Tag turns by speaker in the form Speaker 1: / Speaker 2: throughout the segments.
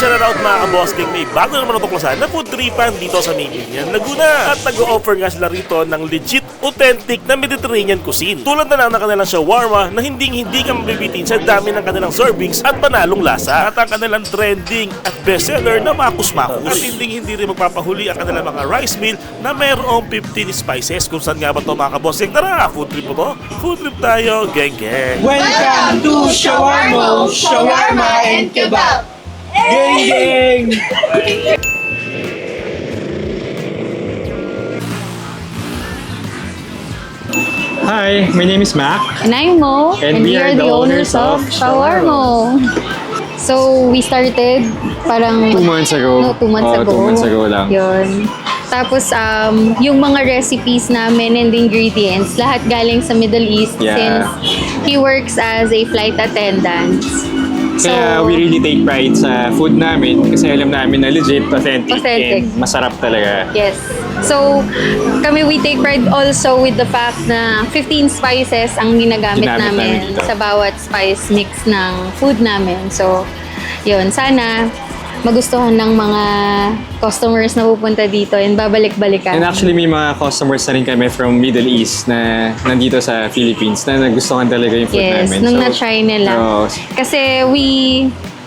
Speaker 1: shout out mga ka-boss gang, may bago naman natuklasan na food tripan dito sa Maybinian, Laguna. At nag-offer nga sila rito ng legit, authentic na Mediterranean cuisine. Tulad na lang ng kanilang shawarma na hinding-hindi ka mabibitin sa dami ng kanilang servings at panalong lasa. At ang kanilang trending at bestseller na Makus Makus. At hinding-hindi rin magpapahuli ang kanilang mga rice meal na mayroong 15 spices. Kung saan nga ba ito mga ka-boss gang? Tara, food trip mo to. Food trip tayo, gang.
Speaker 2: Welcome to Shawarma, Shawarma and Kebab. Gang gang!
Speaker 3: Hi, my name is Mac.
Speaker 4: And I'm Mo.
Speaker 3: And we are the owners of
Speaker 4: Shawarmo. So, we started parang...
Speaker 3: Two months ago.
Speaker 4: No, two months
Speaker 3: Oo,
Speaker 4: ago.
Speaker 3: two months ago lang.
Speaker 4: Yun. Tapos, um, yung mga recipes namin and ingredients, lahat galing sa Middle East
Speaker 3: Yeah.
Speaker 4: since he works as a flight attendant.
Speaker 3: Kaya we really take pride sa food namin kasi alam namin na legit, authentic,
Speaker 4: Authentic.
Speaker 3: and masarap talaga.
Speaker 4: Yes. So, kami we take pride also with the fact na 15 spices ang ginagamit
Speaker 3: Ginamit namin
Speaker 4: namin
Speaker 3: dito.
Speaker 4: sa bawat spice mix ng food namin. So, yun. Sana magustuhan ng mga customers na pupunta dito and babalik-balikan.
Speaker 3: And actually may mga customers na rin kami from Middle East na nandito sa Philippines na nagustuhan talaga yung food
Speaker 4: Yes,
Speaker 3: namin.
Speaker 4: nung
Speaker 3: So,
Speaker 4: na-try nila.
Speaker 3: oo.
Speaker 4: Kasi we,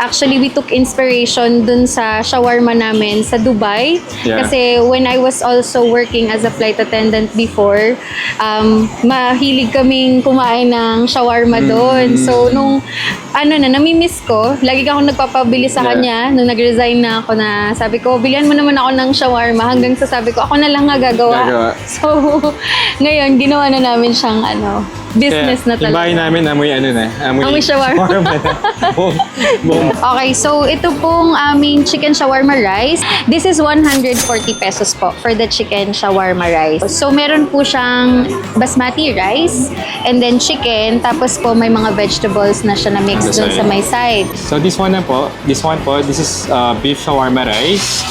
Speaker 4: actually we took inspiration dun sa shawarma namin sa Dubai.
Speaker 3: Yeah.
Speaker 4: Kasi when I was also working as a flight attendant before, um, mahilig kaming kumain ng shawarma
Speaker 3: Mm.
Speaker 4: doon. So nung ano na, namimiss ko, lagi akong nagpapabili sa
Speaker 3: Yeah.
Speaker 4: kanya nung nag-resign na ako na sabi ko, bilihan mo naman ako ng shawarma hanggang sa sabi ko, ako na lang nga gagawa.
Speaker 3: Gagawa.
Speaker 4: So, ngayon, ginawa na namin siyang ano, business
Speaker 3: Kaya
Speaker 4: na talaga.
Speaker 3: Yung bahay namin amoy ano na, amoy,
Speaker 4: Amoy shawarma.
Speaker 3: na.
Speaker 4: Okay, so ito pong aming chicken shawarma rice. This is 140 pesos po for the chicken shawarma rice. So meron po siyang basmati rice and then chicken tapos po may mga vegetables na siya na mix
Speaker 3: On the
Speaker 4: dun sa may side.
Speaker 3: So this one na po, this one po, this is uh, beef shawarma rice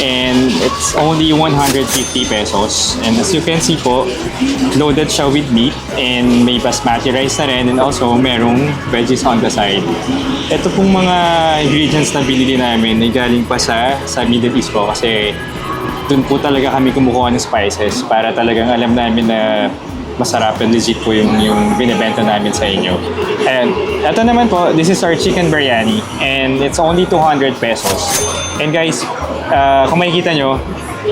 Speaker 3: and it's only 150 pesos. And as you can see po, loaded siya with meat and may basmati rice na rin and also merong veggies on the side. Ito pong mga ingredients na binili namin ay galing pa sa, sa Middle East po kasi doon po talaga kami kumukuha ng spices para talagang alam namin na masarap and legit po yung, yung binibenta namin sa inyo. And ito naman po, this is our chicken biryani and it's only 200 pesos. And guys, uh, kung makikita nyo,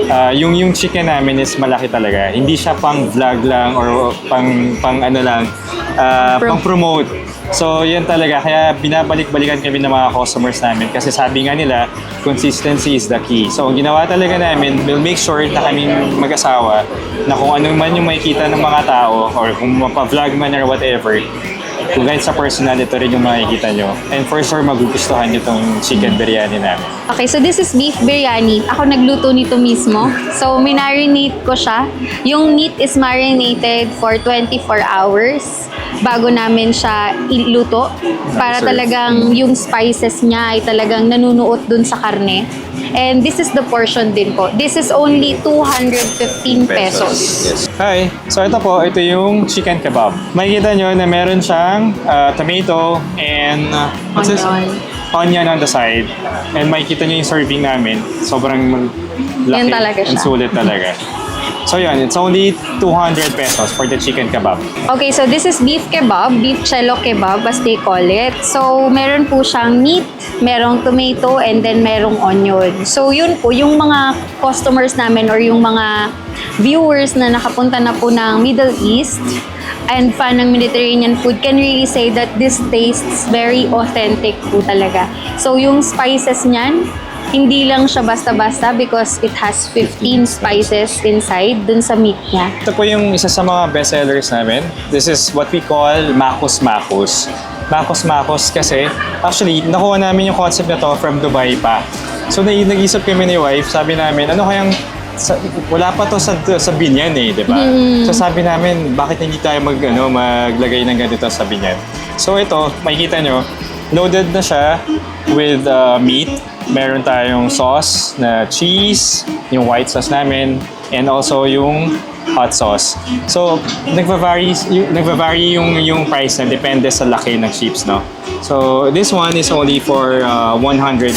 Speaker 3: uh, yung yung chicken namin is malaki talaga. Hindi siya pang vlog lang or pang pang ano lang, uh,
Speaker 4: Pro-
Speaker 3: pang promote. So, yan talaga. Kaya binabalik-balikan kami ng mga customers namin kasi sabi nga nila, consistency is the key. So, ang ginawa talaga namin, we'll make sure na kaming mag-asawa na kung ano man yung makikita ng mga tao or kung mapa-vlog man or whatever, kung kahit sa personal, ito rin yung makikita nyo. And for sure, magugustuhan nyo itong chicken biryani namin.
Speaker 4: Okay, so this is beef biryani. Ako nagluto nito mismo. So, minarinate ko siya. Yung meat is marinated for 24 hours bago namin siya iluto. Para talagang yung spices niya ay talagang nanunuot dun sa karne. And this is the portion din po. This is only 215 pesos.
Speaker 3: Yes. Hi. So ito po, ito yung chicken kebab. Makikita nyo na meron siyang uh, tomato and uh, what's this?
Speaker 4: Onion.
Speaker 3: Onion on the side. And makikita nyo yung serving namin. Sobrang laki
Speaker 4: Yan talaga
Speaker 3: and
Speaker 4: siya.
Speaker 3: sulit talaga. So yun, it's only 200 pesos for the chicken kebab.
Speaker 4: Okay, so this is beef kebab, beef cello kebab as they call it. So, meron po siyang meat, merong tomato, and then merong onion. So, yun po, yung mga customers namin or yung mga viewers na nakapunta na po ng Middle East and fan ng Mediterranean food can really say that this tastes very authentic po talaga. So, yung spices niyan, hindi lang siya basta-basta because it has 15 spices inside dun sa meat niya.
Speaker 3: Ito po yung isa sa mga best sellers namin. This is what we call Makos Makos. Makos Makos kasi actually nakuha namin yung concept na to from Dubai pa. So nag-isip kami ni wife, sabi namin, ano kayang sa, wala pa to sa sa binyan eh, 'di ba? So sabi namin, bakit hindi tayo mag ano maglagay ng ganito sa binyan? So ito, makikita nyo, loaded na siya with uh, meat. Meron tayong sauce na cheese, yung white sauce namin, and also yung hot sauce. So, nagva-vary, yung, nagva-vary yung, yung price na depende sa laki ng chips, no? So, this one is only for uh, 150.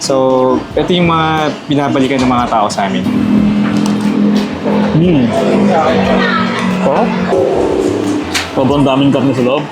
Speaker 3: So, ito yung mga binabalikan ng mga tao sa amin.
Speaker 5: Hmm. Oh? Sobrang daming karne sa loob.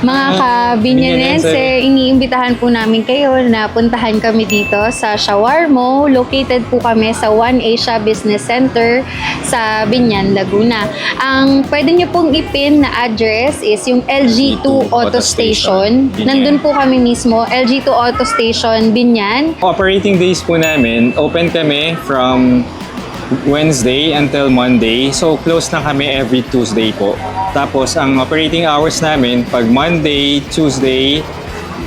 Speaker 4: Mga kabinyanense, iniimbitahan po namin kayo na puntahan kami dito sa Shawarmo. Located po kami sa One Asia Business Center sa Binyan, Laguna. Ang pwede nyo pong ipin na address is yung LG2 Auto Station. Nandun po kami mismo, LG2 Auto Station, Binyan.
Speaker 3: Operating days po namin, open kami from Wednesday until Monday. So, close na kami every Tuesday po. Tapos, ang operating hours namin, pag Monday, Tuesday,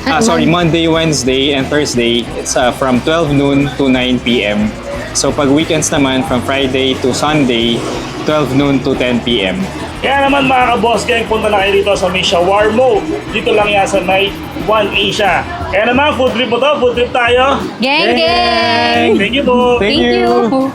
Speaker 4: ah,
Speaker 3: sorry,
Speaker 4: Mon-
Speaker 3: Monday, Wednesday, and Thursday, it's uh, from 12 noon to 9 p.m. So, pag weekends naman, from Friday to Sunday, 12 noon to 10 p.m.
Speaker 5: Kaya naman mga ka-boss gang, punta na kayo dito sa may Shawarmo. Dito lang yan sa may One Asia. Kaya naman, food trip po to. Food trip tayo.
Speaker 4: Gang, gang!
Speaker 5: Thank you po.
Speaker 3: Thank
Speaker 4: Thank
Speaker 3: you.
Speaker 4: you.